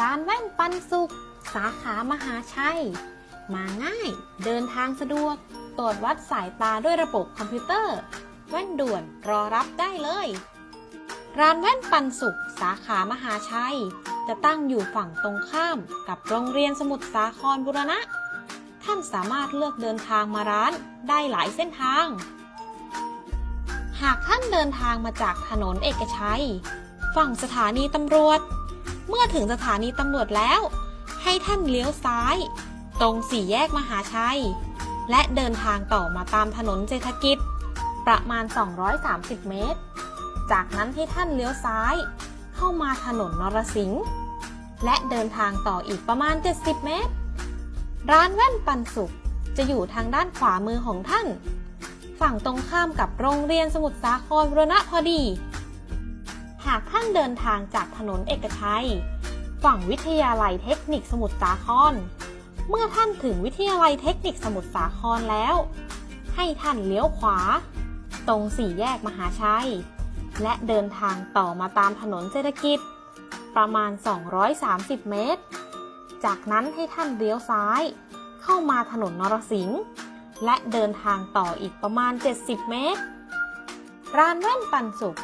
ร้านแว่นปันสุข สาขามหาชัย มาง่าย เดินทางสะดวก ตรวจวัดสายตาด้วยระบบคอมพิวเตอร์ แว่นด่วนรอรับได้เลย ร้านแว่นปันสุข สาขามหาชัย จะตั้งอยู่ฝั่งตรงข้ามกับโรงเรียนสมุทรสาครบุรณะ ท่านสามารถเลือกเดินทางมาร้านได้หลายเส้นทาง หากท่านเดินทางมาจากถนนเอกชัย ฝั่งสถานีตำรวจ เมื่อถึงสถานีตำรวจแล้ว ให้ท่านเลี้ยวซ้าย ตรงสี่แยกมหาชัย และเดินทางต่อมาตามถนนเศรษฐกิจ ประมาณ 230 เมตร จากนั้นให้ท่านเลี้ยวซ้าย เข้ามาถนนนรสิงห์และเดินทางต่ออีกประมาณ 70 เมตร ร้านแว่นปันสุขจะอยู่ทางด้านขวามือของท่าน ฝั่งตรงข้ามกับโรงเรียนสมุทรสาครบุรณะพอดีากท่านเดินทางจากถนนเอกชัย ฝั่งวิทยาลัยเทคนิคสมุทรสาคร เมื่อท่านถึงวิทยาลัยเทคนิคสมุทรสาครแล้ว ให้ท่านเลี้ยวขวา ตรงสี่แยกมหาชัย และเดินทางต่อมาตามถนนเศรษฐกิจ ประมาณ 230 เมตร จากนั้นให้ท่านเลี้ยวซ้าย เข้ามาถนนนรสิงห์และเดินทางต่ออีกประมาณ 70 เมตร ร้านแว่นปันสุข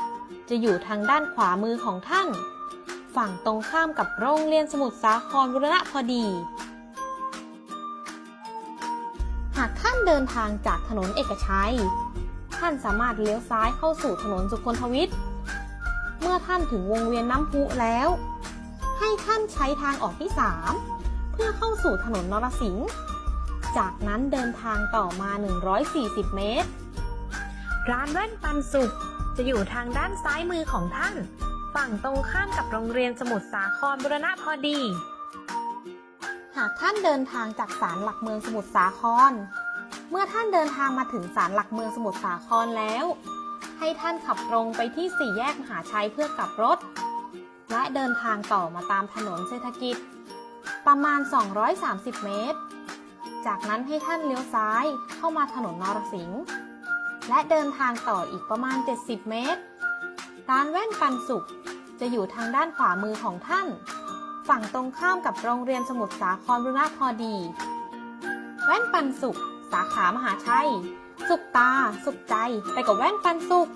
จะอยู่ทางด้านขวามือของท่าน ฝั่งตรงข้ามกับโรงเรียนสมุทรสาครบุรณะพอดี หากท่านเดินทางจากถนนเอกชัย ท่านสามารถเลี้ยวซ้ายเข้าสู่ถนนสุคนทวิทย์ เมื่อท่านถึงวงเวียนน้ำพุแล้ว ให้ท่านใช้ทางออกที่ 3 เพื่อเข้าสู่ถนนนรสิงห์จากนั้นเดินทางต่อมา 140 เมตร ร้านแว่นปันสุข จะอยู่ทางด้านซ้ายมือของท่าน ฝั่งตรงข้ามกับโรงเรียนสมุทรสาครบุรณะพอดี หากท่านเดินทางจากศาลหลักเมืองสมุทรสาคร เมื่อท่านเดินทางมาถึงศาลหลักเมืองสมุทรสาครแล้ว ให้ท่านขับตรงไปที่สี่แยกมหาชัยเพื่อกลับรถ และเดินทางต่อมาตามถนนเศรษฐกิจ ประมาณ 230 เมตร จากนั้นให้ท่านเลี้ยวซ้ายเข้ามาถนนนรสิงห์ และเดินทางต่ออีกประมาณ 70 เมตร ร้านแว่นปันสุข จะอยู่ทางด้านขวามือของท่าน ฝั่งตรงข้ามกับโรงเรียนสมุทรสาครบุรณะพอดี แว่นปันสุข สาขามหาชัย สุขตา สุขใจ ไปกับแว่นปันสุข